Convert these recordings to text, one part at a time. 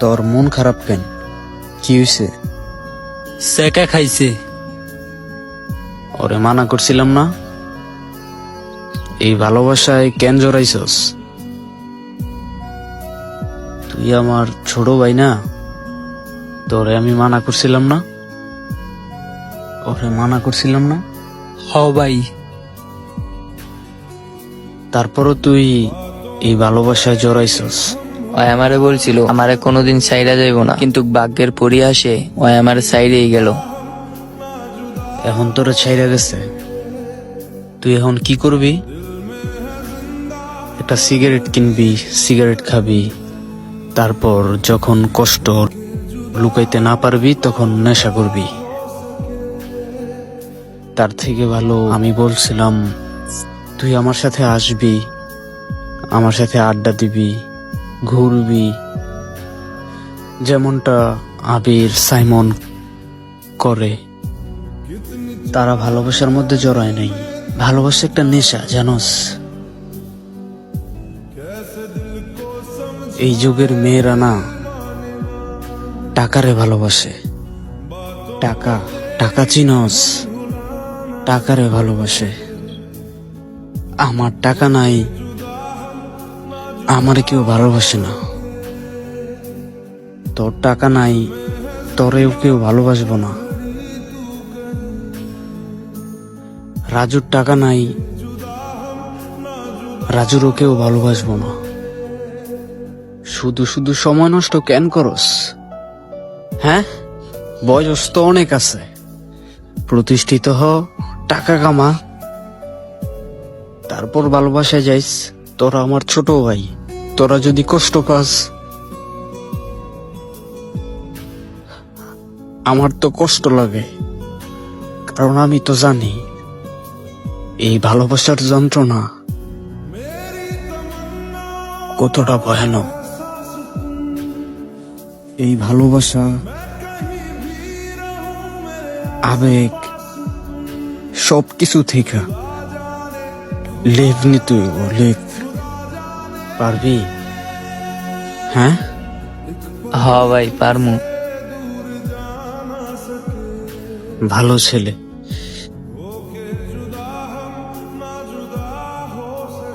তোর মন খারাপ কেন? কি হয়েছে সেকা খাইছে। ওরে মানা করছিলাম না? এই ভালোবাসায় কেন জড়াইছস? তুই আমার ছোট ভাই না? তোরে আমি মানা করছিলাম না? ওরে মানা করছিলাম না? হ ভাই। তারপরও তুই এই ভালোবাসায় জড়াইছস। ওই আমারে বলছিল, আমারে কোনোদিন সাইডা যাইব না। কিন্তু ভাগ্যের পরিহাসে ওই আমার সাইডেই গেল। এখন তোরা ছাইরা গেছে। তুই এখন কি করবি? একটা সিগারেট কিনবি, সিগারেট খাবি। তারপর যখন কষ্ট লুকাইতে না পারবি, তখন নেশা করবি। তার থেকে ভালো আমি বলছিলাম, তুই আমার সাথে আসবি, আমার সাথে আড্ডা দিবি। ঘুরবি। যেমনটা আবির সাইমন করে। তারা ভালোবাসার মধ্যে জড়ায় নাই। ভালোবাসা একটা নেশা, জানোস? এই যুগের মেয়েরা না টাকারে ভালোবাসে। টাকা টাকা চিনস, টাকারে ভালোবাসে। আমার টাকা নাই আমার কেউ ভালোবাসে না। তোর টাকা নাই, তোরেও কেউ ভালোবাসবো না। রাজুর টাকা নাই, রাজুরও কেউ ভালোবাসবো না। শুধু শুধু সময় নষ্ট কেন করস? হ্যাঁ? বয়স তো অনেক আছে। প্রতিষ্ঠিত হ, টাকা কামা। তারপর ভালোবাসায় যাইস। তোরা আমার ছোট ভাই। তোরা যদি কষ্ট পাস, আমার তো কষ্ট লাগে। কারণ আমি তো জানি, এই ভালোবাসার যন্ত্রণা কতটা ভয়ানক। এই ভালোবাসা, আবেগ সব কিছু থেকে লেভ নিতে লেভ পারবি? হ্যাঁ? হ ভাই পারমু। ভালো ছেলে।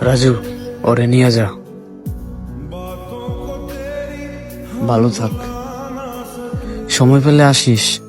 রাজু ওরে নিয়ে যা। ভালো থাক। সময় পেলে আসিস।